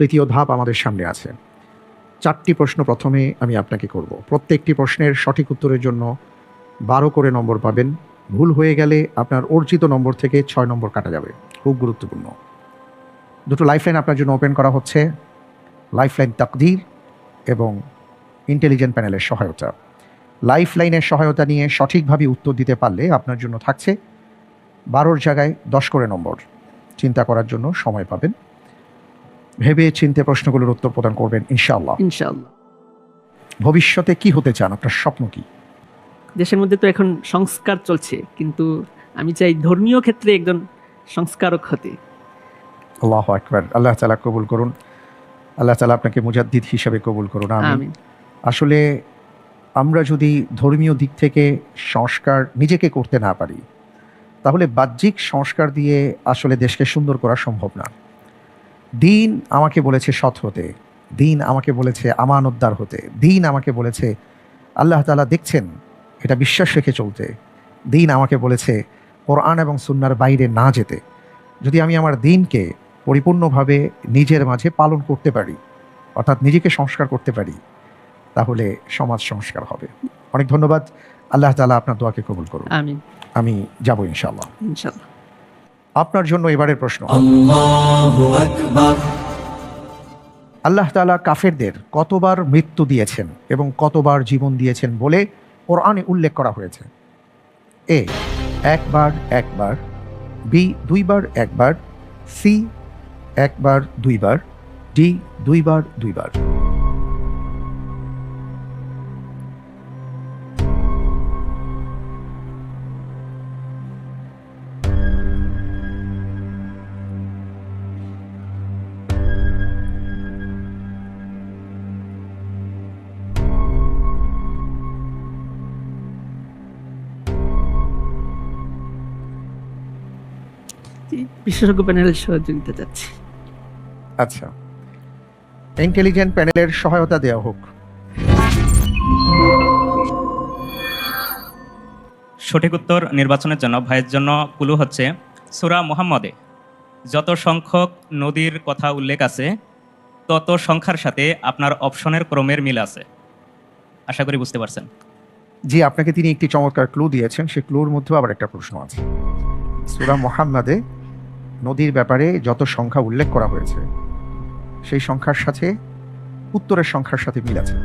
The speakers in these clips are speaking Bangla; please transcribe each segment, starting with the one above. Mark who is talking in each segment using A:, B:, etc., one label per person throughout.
A: তৃতীয় ধাপ আমাদের সামনে আছে। চারটি প্রশ্ন প্রথমে আমি আপনাকে করব। প্রত্যেকটি প্রশ্নের সঠিক উত্তরের জন্য বারো করে নম্বর পাবেন। ভুল হয়ে গেলে আপনার অর্জিত নম্বর থেকে ছয় নম্বর কাটা যাবে। খুব গুরুত্বপূর্ণ। দুটো লাইফলাইন আপনার জন্য ওপেন করা হচ্ছে। লাইফলাইন তাকদির এবং ইন্টেলিজেন্ট প্যানেলের সহায়তা। লাইফলাইনের সহায়তা নিয়ে সঠিকভাবে উত্তর দিতে পারলে আপনার জন্য থাকছে বারোর জায়গায় দশ করে নম্বর। চিন্তা করার জন্য সময় পাবেন। ভেবে চিনতে প্রশ্নগুলোর উত্তর প্রদান করবেন ইনশাআল্লাহ।
B: ইনশাআল্লাহ।
A: ভবিষ্যতে কি হতে চান? আপনার স্বপ্ন কি?
B: দেশের মধ্যে তো এখন সংস্কার চলছে কিন্তু আমি চাই ধর্মীয় ক্ষেত্রে একজন সংস্কারক হতে।
A: আল্লাহ আকবার। আল্লাহ তালা কবুল করুন। আল্লাহ তালা আপনাকে মুজাদ্দিদ হিসাবে কবুল করুন। আমি
B: আমিন।
A: আসলে আমরা যদি ধর্মীয় দিক থেকে সংস্কার নিজেকে করতে না পারি তাহলে বাহ্যিক সংস্কার দিয়ে আসলে দেশকে সুন্দর করা সম্ভব না। দিন আমাকে বলেছে সৎ হতে দিন আমাকে বলেছে আমানতদার হতে দিন আমাকে বলেছে আল্লাহ তালা দেখছেন এটা বিশ্বাস রেখে চলতে দিন আমাকে বলেছে কোরআন এবং সুন্নার বাইরে না যেতে। যদি আমি আমার দিনকে পরিপূর্ণভাবে নিজের মাঝে পালন করতে পারি অর্থাৎ নিজেকে সংস্কার করতে পারি তাহলে সমাজ সংস্কার হবে। অনেক ধন্যবাদ। আল্লাহ তালা আপনার দোয়াকে কবুল করুন। আমি যাব ইনশাল্লাহ
B: ইনশাআল্লাহ।
A: আপনার জন্য এবারের প্রশ্ন। আল্লাহ তালা কাফেরদের কতবার মৃত্যু দিয়েছেন এবং কতবার জীবন দিয়েছেন বলে কোরআনে উল্লেখ করা হয়েছে। এ একবার একবার বি দুইবার একবার সি একবার দুইবার ডি দুইবার দুইবার।
B: বিশেষজ্ঞ প্যানেলের সহযোগিতা চাচ্ছি।
A: আচ্ছা। ইন্টেলিজেন্ট প্যানেলের সহায়তা দেওয়া হোক।
C: সঠিক উত্তর নির্বাচনের জন্য ভাইয়ের জন্য কুলু হচ্ছে সুরা মোহাম্মদে। যত সংখ্যক নদীর কথা উল্লেখ আছে তত সংখ্যার সাথে আপনার অপশনের ক্রমের মিল আছে। আশা করি বুঝতে পারছেন।
A: জি আপনাকে তিনি একটি চমৎকার ক্লু দিয়েছেন। সেই ক্লুর মধ্যেও আবার একটা প্রশ্ন আছে। সুরা মোহাম্মদে নদীর ব্যাপারে যত সংখ্যা উল্লেখ করা হয়েছে সেই সংখ্যার সাথে উত্তরের সংখ্যার সাথে মিল আছে।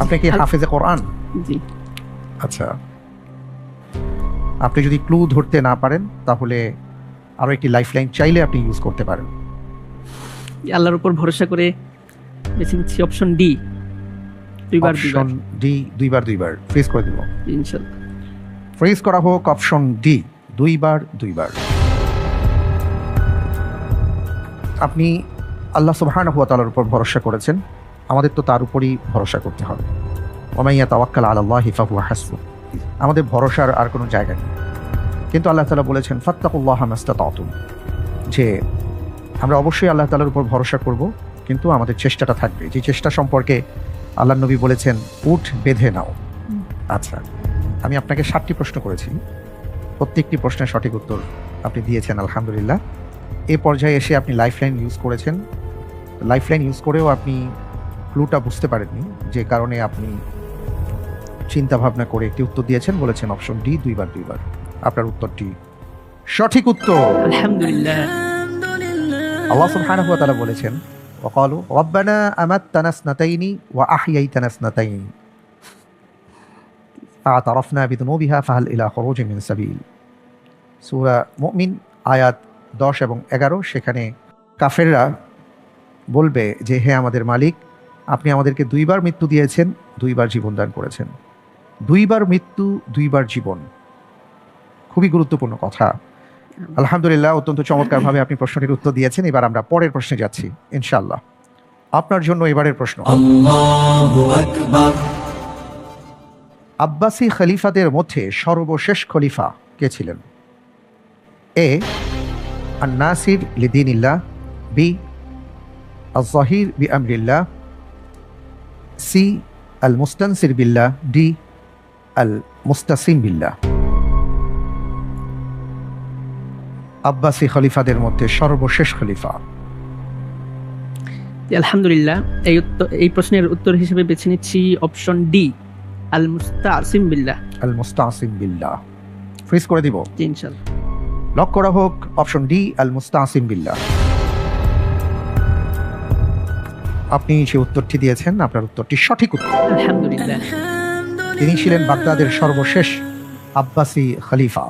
A: আপনি কি হাফেজে কোরআন?
B: জি।
A: আচ্ছা। আপনি যদি ক্লু ধরতে না পারেন তাহলে আরও একটি লাইফলাইন চাইলে আপনি ইউজ করতে পারেন।
B: আল্লাহর উপর ভরসা করে বেছে নিচ্ছি অপশন ডি। দুইবার
A: অপশন ডি দুইবার দুইবার। ফ্রিজ করে দিব।
B: ইনশাআল্লাহ।
A: ফ্রিজ করা হোক অপশন ডি দুইবার দুইবার। আপনি আল্লাহ সুবহানাহু ওয়া তাআলার উপর ভরসা করেছেন। আমাদের তো তার উপরই ভরসা করতে হবে। ওমাইয়া তাওয়াক্কাল আলাল্লাহি ফাহুয়া হাসবু আমাদের ভরসার আর কোনো জায়গা নেই। কিন্তু আল্লাহ তাআলা বলেছেন ফাত্তাকুল্লাহ মাস্তাতাতুম। যে আমরা অবশ্যই আল্লাহ তালার উপর ভরসা করব কিন্তু আমাদের চেষ্টাটা থাকবে। যে চেষ্টা সম্পর্কে আল্লাহ নবী বলেছেন উঠ বেঁধে নাও। আচ্ছা আমি আপনাকে ষাটটি প্রশ্ন করেছি। প্রত্যেকটি প্রশ্নের সঠিক উত্তর আপনি দিয়েছেন আলহামদুলিল্লাহ। এ পর্যায়ে এসে আপনি লাইফলাইন ইউজ করেছেন। লাইফলাইন ইউজ করেও আপনি ক্লুটা বুঝতে পারেননি যে কারণে আপনি চিন্তা ভাবনা করে একটি উত্তর দিয়েছেন বলেছেন অপশন ডি দুইবার দুইবার। আপনার উত্তরটি সঠিক উত্তর।
B: আলহামদুলিল্লাহ।
A: আল্লাহ সুবহানাহু ওয়া তাআলা বলেছেন وقالوا ربنا أمتنا اثنتين وأحييتنا اثنتين فاعترفنا بذنوبها فهل إلى خروج من سبيل সূরা মুমিন আয়াত দশ এবং এগারো সেখানে কাফেররা বলবে যে হে আমাদের মালিক আপনি আমাদেরকে দুইবার মৃত্যু দিয়েছেন দুইবার জীবন দান করেছেন দুইবার মৃত্যু দুইবার জীবন খুবই গুরুত্বপূর্ণ কথা আলহামদুলিল্লাহ অত্যন্ত চমৎকারভাবে আপনি প্রশ্নটির উত্তর দিয়েছেন। এবার আমরা পরের প্রশ্নে যাচ্ছি ইনশাল্লাহ আপনার জন্য এবারের প্রশ্ন। আব্বাসী খলিফাদের মধ্যে সর্বশেষ খলিফা কে ছিলেন? A আন্নাসির লিদিনিল্লাহ B আজহির B আমরিল্লাহ C Al মুস্তানসির Billah D আল মুস্তাসিম বিল্লাহ। আব্বাসী খলিফাদের মধ্যে সর্বশেষ খলিফা।
B: আলহামদুলিল্লাহ। এই এই প্রশ্নের উত্তর হিসেবে বেছে নিচ্ছি অপশন ডি আল মুস্তাসিম বিল্লাহ।
A: আল মুস্তাসিম বিল্লাহ। ফ্রিজ করে দিব।
B: জি ইনশাল্লাহ।
A: লক করা হোক অপশন ডি আল মুস্তাসিম বিল্লাহ। আপনি যে উত্তরটি দিয়েছেন আপনার উত্তরটি সঠিক উত্তর।
B: আলহামদুলিল্লাহ।
A: তিনি ছিলেন বাগদাদের সর্বশেষ আব্বাসী খলিফা।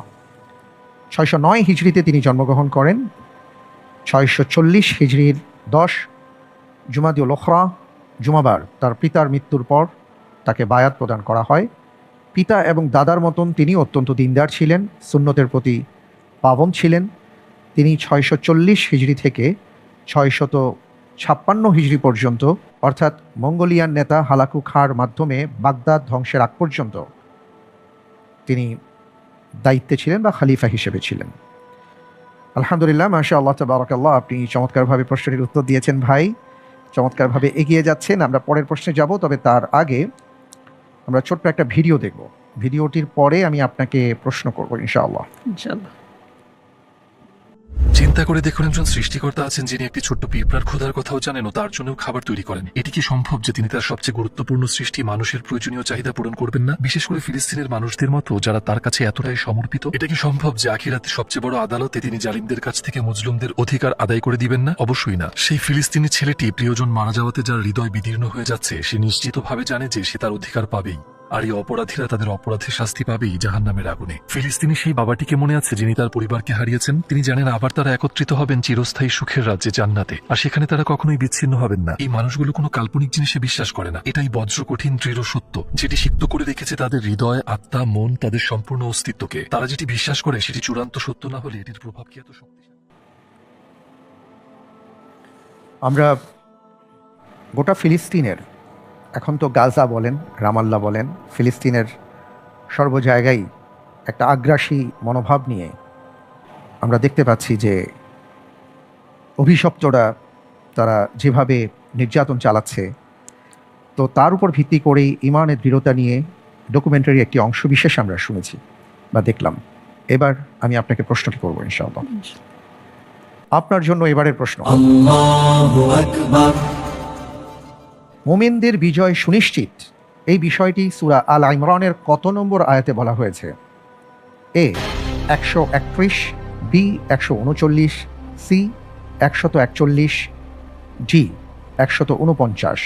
A: ছয়শো নয় হিজড়িতে তিনি জন্মগ্রহণ করেন। ছয়শো চল্লিশ হিজড়ির দশ জুমাদিউল ওখরা জুমাবার, তার পিতার মৃত্যুর পর তাকে বায়াত প্রদান করা হয়। পিতা এবং দাদার মতন তিনি অত্যন্ত দিনদার ছিলেন, সুন্নতের প্রতি পাবন ছিলেন। তিনি ছয়শো চল্লিশ হিজড়ি থেকে ছয়শত ছাপ্পান্ন হিজড়ি পর্যন্ত, অর্থাৎ মঙ্গোলিয়ান নেতা হালাকু খাঁর মাধ্যমে বাগদাদ ধ্বংসের আগ পর্যন্ত, তিনি দায়িত্বে ছিলেন বা খালিফা হিসেবে ছিলেন। আলহামদুলিল্লাহ মাশা আল্লাহ তবরাকাল্লাহ, আপনি চমৎকারভাবে প্রশ্নটির উত্তর দিয়েছেন ভাই। চমৎকারভাবে এগিয়ে যাচ্ছেন, আমরা পরের প্রশ্নে যাব, তবে তার আগে আমরা ছোট্ট একটা ভিডিও দেখব। ভিডিওটির পরে আমি আপনাকে প্রশ্ন করব, ইনশাআল্লাহ।
B: ইনশাল্লাহ
D: চিন্তা করে দেখুন একজন সৃষ্টিকর্তা আছেন যিনি একটি ছোট্ট পিঁপড়ার ক্ষুধার কথাও জানেন ও তার জন্যও খাবার তৈরি করেন। এটি কি সম্ভব যে তিনি তার সবচেয়ে গুরুত্বপূর্ণ সৃষ্টি মানুষের প্রয়োজনীয় চাহিদা পূরণ করবেন না? বিশেষ করে ফিলিস্তিনের মানুষদের মতো যারা তার কাছে এতটাই সমর্পিত। এটা কি সম্ভব যে আখিরাতে সবচেয়ে বড় আদালতে তিনি জালিমদের কাছ থেকে মুজলুমদের অধিকার আদায় করে দিবেন না? অবশ্যই না। সেই ফিলিস্তিনি ছেলেটি প্রিয়জন মারা যাওয়াতে যার হৃদয় বিদীর্ণ হয়ে যাচ্ছে, সে নিশ্চিতভাবে জানে যে সে তার অধিকার পাবেই। আর এই অপরাধীরা তাদের অপরাধের শাস্তি পাবেই জাহান নামের আগুনে। ফিলিস্তিনি সেই বাবাটিকে মনে আছে যিনি তার পরিবারকে হারিয়েছেন? তিনি জানেন আবার তারা একত্রিত হবেন চিরস্থায়ী সুখের রাজ্যে জান্নাতে। আর সেখানে তারা কখনোই বিচ্ছিন্ন হবেন না। এই মানুষগুলো কোনো কাল্পনিক জিনিসে বিশ্বাস করে না। এটাই বজ্র কঠিন, দৃঢ় সত্য। যেটি সিক্ত করে রেখেছে তাদের হৃদয়, আত্মা, মন, তাদের সম্পূর্ণ অস্তিত্বকে। তারা যেটি বিশ্বাস করে সেটি চূড়ান্ত সত্য না হলে এটির প্রভাব কি এত শক্তিশালী?
A: আমরা গোটা ফিলিস্তিনের এখন তো গাজা বলেন রামাল্লা বলেন ফিলিস্তিনের সর্বজায়গায় একটা আগ্রাসী মনোভাব নিয়ে আমরা দেখতে পাচ্ছি যে অভিশপ্তরা তারা যেভাবে নির্যাতন চালাচ্ছে তো তার উপর ভিত্তি করেই ইমানের দৃঢ়তা নিয়ে ডকুমেন্টারি একটি অংশ বিশেষ আমরা শুনেছি বা দেখলাম। এবার আমি আপনাকে প্রশ্নটি করব ইনশাআল্লাহ। আপনার জন্য এবারের প্রশ্ন। মোমিনদের বিজয় সুনিশ্চিত। এই বিষয়টি সুরা আল ইমরানের কত নম্বর আয়াতে বলা হয়েছে? এ, একশো একত্রিশ, বি, একশো উনচল্লিশ, সি, একশত একচল্লিশ, জি, একশত উনপঞ্চাশ।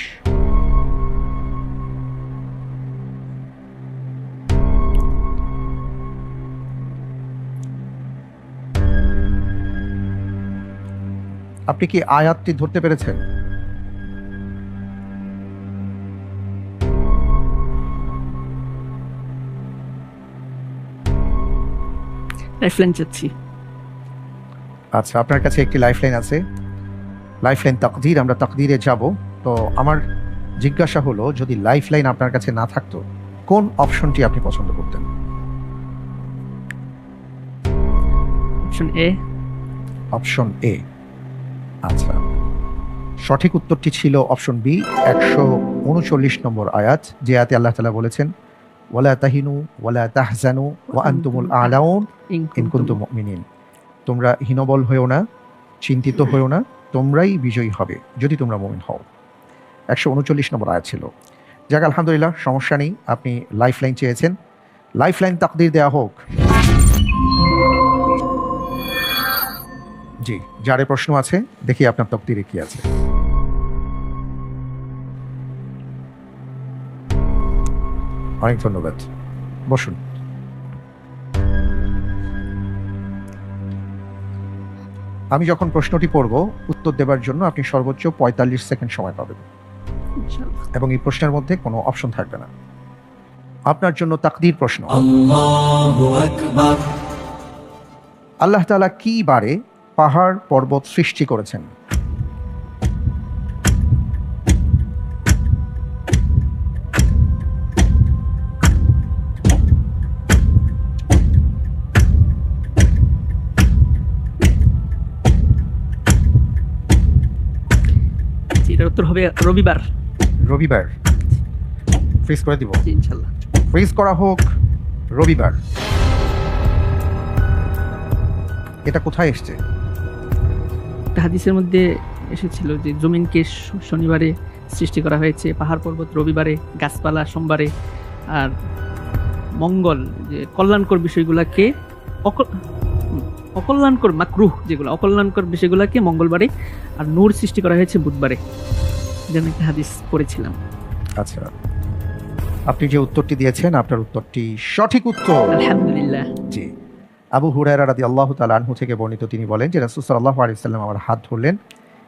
A: আপনি কি আয়াতটি ধরতে পেরেছেন?
B: লাইফলাইন চাচ্ছি
A: আচ্ছা আপনার কাছে একটি লাইফলাইন আছে। লাইফলাইন তাকদির আমরা তাকদিরে যাব। তো আমার জিজ্ঞাসা হলো যদি লাইফলাইন আপনার কাছে না থাকতো কোন অপশনটি আপনি পছন্দ করতেন?
B: অপশন এ
A: অপশন এ আচ্ছা। সঠিক উত্তরটি ছিল অপশন বি একশো উনচল্লিশ নম্বর আয়াত যে আয়াতে আল্লাহ তালা বলেছেন ওয়ালা তাহিনু ওয়ালা তাহজানু ওয়া আনতুমুল আলাউন ইন কুনতুম মুমিনিন তোমরা হীনবল হয়েও না চিন্তিত হয়েও না তোমরাই বিজয়ী হবে যদি তোমরা মুমিন হও। একশো উনচল্লিশ নম্বর আয়াত ছিল। যাক আলহামদুলিল্লাহ সমস্যা নেই আপনি লাইফ লাইন চেয়েছেন। লাইফ লাইন তাকদির দেওয়া হোক। জি যারে প্রশ্ন আছে দেখি আপনার তকদিরে কি আছে। অনেক ধন্যবাদ। বসুন। আমি যখন প্রশ্নটি পড়ব উত্তর দেবার জন্য আপনি সর্বোচ্চ পঁয়তাল্লিশ সেকেন্ড সময় পাবেন। এবং এই প্রশ্নের মধ্যে কোনো অপশন থাকবে না। আপনার জন্য তাকদির প্রশ্ন। আল্লাহ তালা কি বারে পাহাড় পর্বত সৃষ্টি করেছেন?
B: উত্তর হবে রবিবার।
A: রবিবার। ফ্রিজ করে দিব।
B: ইনশাল্লাহ।
A: ফ্রিজ করা হোক রবিবার। এটা কোথায় এসছে?
B: হাদিসের মধ্যে এসেছিল যে জমিনকে শনিবারে সৃষ্টি করা হয়েছে পাহাড় পর্বত রবিবারে গাছপালা সোমবারে আর মঙ্গল যে কল্যাণকর বিষয়গুলোকে অক- অকল্যাণকর মাকরুহ যেগুলো অকল্যাণকর বিষয়গুলোকে মঙ্গলবারে আর নূর সৃষ্টি করা হয়েছে বুধবারে। যেন একটা হাদিস পড়েছিলাম।
A: আচ্ছা। আপনি যে উত্তরটি দিয়েছেন আপনার উত্তরটি সঠিক উত্তর।
B: আলহামদুলিল্লাহ।
A: জি। আবু হুরায়রা রাদি আল্লাহ তাল আনহু থেকে বর্ণিত তিনি বলেন যে রাসুল সাল্লাহ আলিয়াল্লাম আমার হাত ধরলেন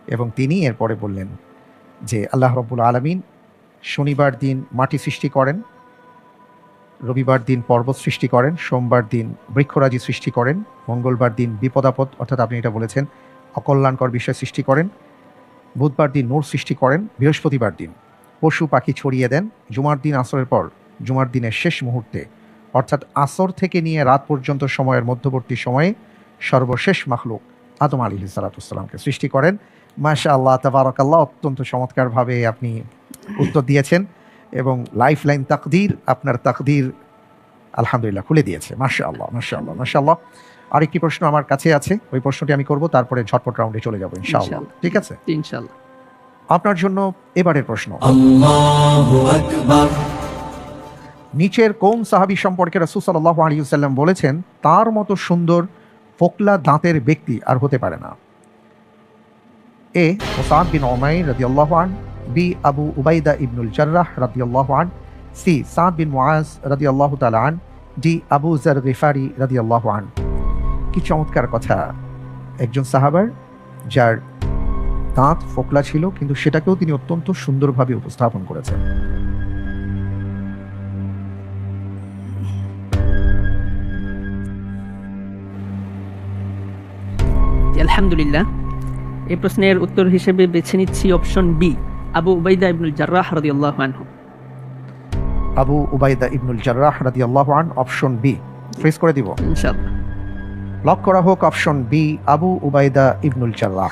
A: এবং তিনি এরপরে বললেন যে আল্লাহ রব্বুল আলমিন শনিবার দিন মাটি সৃষ্টি করেন রবিবার দিন পর্বত সৃষ্টি করেন সোমবার দিন বৃক্ষরাজি সৃষ্টি করেন মঙ্গলবার দিন বিপদাপদ অর্থাৎ আপনি এটা বলেছেন অকল্যাণকর বিষয় সৃষ্টি করেন বুধবার দিন নূর সৃষ্টি করেন, বৃহস্পতিবার দিন। পশু পাখি ছড়িয়ে দেন, জুমার দিন আসরের পর, জুমার দিনের শেষ মুহূর্তে। অর্থাৎ আসর থেকে নিয়ে রাত পর্যন্ত সময়ের মধ্যবর্তী সময়ে সর্বশেষ মাখলুক আদম আলী সালাতামকে সৃষ্টি করেন। মাশা আল্লাহ তাবারকাল্লাহ, অত্যন্ত চমৎকারভাবে আপনি উত্তর দিয়েছেন এবং লাইফ লাইন তাকদির, আপনার তাকদির আলহামদুলিল্লাহ খুলে দিয়েছে। মাসা আল্লাহ মাসা আল্লাহ মাসা আল্লাহ আরেকটি প্রশ্ন আমার কাছে আছে ওই প্রশ্নটি আমি করব তারপরে ঝটপট রাউন্ডে চলে যাব ইনশাআল্লাহ। ঠিক আছে?
B: ইনশাআল্লাহ।
A: আপনার জন্য এবারের প্রশ্ন। নিচের কোন সাহাবি সম্পর্কে রাসুল সাল্লাহ আলিউসাল্লাম বলেছেন তার মতো সুন্দর ফোকলা দাঁতের ব্যক্তি আর হতে পারে না। এ ওসাদ বিন ওমাই রাদিয়াল্লাহু আন B Abu Ubaidah ibnul Jarrah রাদিয়াল্লাহু আন সি সাদ বিন মুআজ রাদিয়াল্লাহু তাআলা আন ডি আবু জার গিফারি রাদিয়াল্লাহু আন কি চমৎকার কথা। একজন সাহাবার, যার দাঁত ফোকলা ছিল, কিন্তু সেটাকেও তিনি অত্যন্ত সুন্দরভাবে উপস্থাপন করেছেন।
B: আলহামদুলিল্লাহ। এই প্রশ্নের উত্তর হিসেবে বেছে নিচ্ছি অপশন বি আবু উবাইদা ইবনুল জার্রাহ রাদিয়াল্লাহু আনহু
A: আবু উবাইদা ইবনুল জার্রাহ রাদিয়াল্লাহু আন অপশন বি। ফ্রিজ করে দিব।
B: ইনশাআল্লাহ।
A: লক করা হোক অপশন বি আবু উবাইদা ইবনুল জার্রাহ।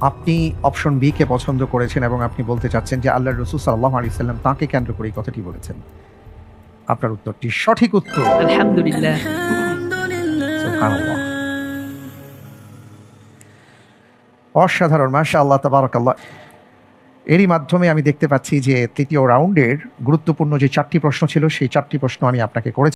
A: আপনি অপশন বি কে পছন্দ করেছেন এবং আপনি বলতে চাচ্ছেন যে আল্লাহ রসুল সাল্লাহ আলি সাল্লাম তাঁকে কেন্দ্র করে এই কথাটি বলেছেন। আপনার উত্তরটি সঠিক উত্তর।
B: আলহামদুলিল্লাহ।
A: অসাধারণ মাসা আল্লাহ তাবারকাল্লাহ। এরই মাধ্যমে আমি দেখতে পাচ্ছি যে তৃতীয় রাউন্ডের গুরুত্বপূর্ণ যে চারটি প্রশ্ন ছিল, সেই চারটি প্রশ্ন আমি আপনাকে করেছি।